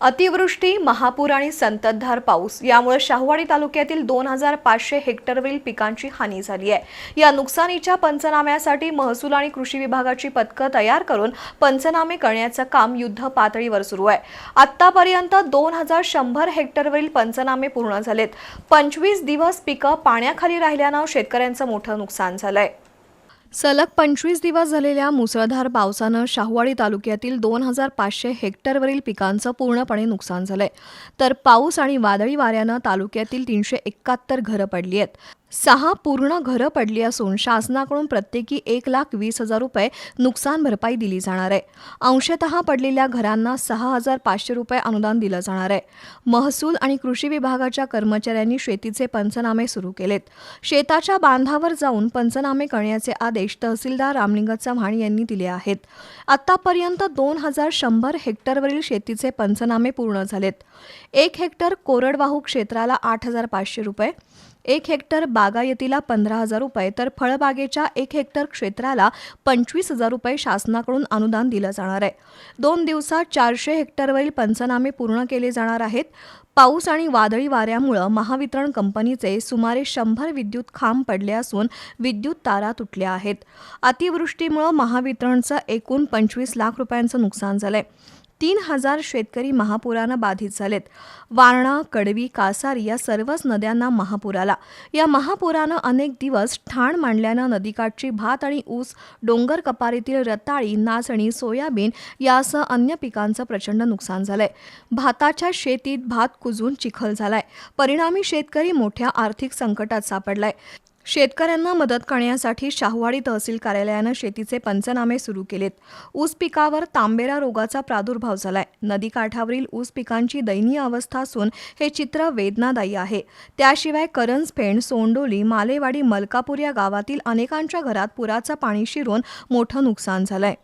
अतिवृष्टी महापूर आणि संततधार पाऊस. यामुळे शाहूवाडी तालुक्यातील दोन हजार पाचशे हेक्टरवरील पिकांची हानी झाली आहे. या नुकसानीच्या पंचनाम्यासाठी महसूल आणि कृषी विभागाची पथकं तयार करून पंचनामे करण्याचं काम युद्ध पातळीवर सुरू आहे. आतापर्यंत दोन हजार शंभर हेक्टरवरील पंचनामे पूर्ण झालेत. पंचवीस दिवस पिकं पाण्याखाली राहिल्यानं शेतकऱ्यांचं मोठं नुकसान झालंय. सलग पंचवीस दिवस झालेल्या मुसळधार पावसानं शाहूवाडी तालुक्यातील दोन हजार पाचशे हेक्टरवरील पिकांचं पूर्णपणे नुकसान झालंय. तर पाऊस आणि वादळी वाऱ्यानं तालुक्यातील तीनशे एकाहत्तर घरं पडली आहेत. सहा पूर्ण घरं पडली असून शासनाकडून प्रत्येकी एक लाख वीस हजार रुपये नुकसान भरपाई दिली जाणार आहे. अंशतः पडलेल्या घरांना सहा हजार पाचशे रुपये अनुदान दिलं जाणार आहे. महसूल आणि कृषी विभागाच्या कर्मचाऱ्यांनी शेतीचे पंचनामे सुरू केलेत. शेताच्या बांधावर जाऊन पंचनामे करण्याचे आदेश तहसीलदार रामलिंग चव्हाण यांनी दिले आहेत. आतापर्यंत दोन हजार शंभर हेक्टरवरील शेतीचे पंचनामे पूर्ण झालेत. एक हेक्टर कोरडवाहू क्षेत्राला आठ हजार पाचशे रुपये एक हेक्टर बागायतीला पंधरा हजार रुपये तर फळबागेच्या एक हेक्टर क्षेत्राला पंचवीस हजार रुपये शासनाकडून अनुदान दिलं जाणार आहे. दोन दिवसात चारशे हेक्टरवरील पंचनामे पूर्ण केले जाणार आहेत. पाऊस आणि वादळी वाऱ्यामुळं महावितरण कंपनीचे सुमारे शंभर विद्युत खांब पडले असून विद्युत तारा तुटल्या आहेत. अतिवृष्टीमुळं महावितरणचं एकूण पंचवीस लाख रुपयांचं नुकसान झालंय. तीन हजार शेतकरी महापुरानं बाधित झालेत. वारणा कडवी कासारी या सर्वच नद्यांना महापूर आला या महापुरानं अनेक दिवस ठाण मांडल्यानं नदीकाठची भात आणि ऊस डोंगर कपारीतील रताळी नाचणी सोयाबीन यासह अन्य पिकांचं प्रचंड नुकसान झालंय. भाताच्या शेतीत भात कुजून चिखल झालाय. परिणामी शेतकरी मोठ्या आर्थिक संकटात सापडलाय. शेतकऱ्यांना मदत करण्यासाठी शाहूवाडी तहसील कार्यालयानं शेतीचे पंचनामे सुरू केलेत. ऊस पिकावर तांबेरा रोगाचा प्रादुर्भाव झालाय. नदीकाठावरील ऊस पिकांची दयनीय अवस्था असून हे चित्र वेदनादायी आहे. त्याशिवाय करंजफेण सोंडोली मालेवाडी मलकापूर या गावातील अनेकांच्या घरात पुराचं पाणी शिरून मोठं नुकसान झालंय.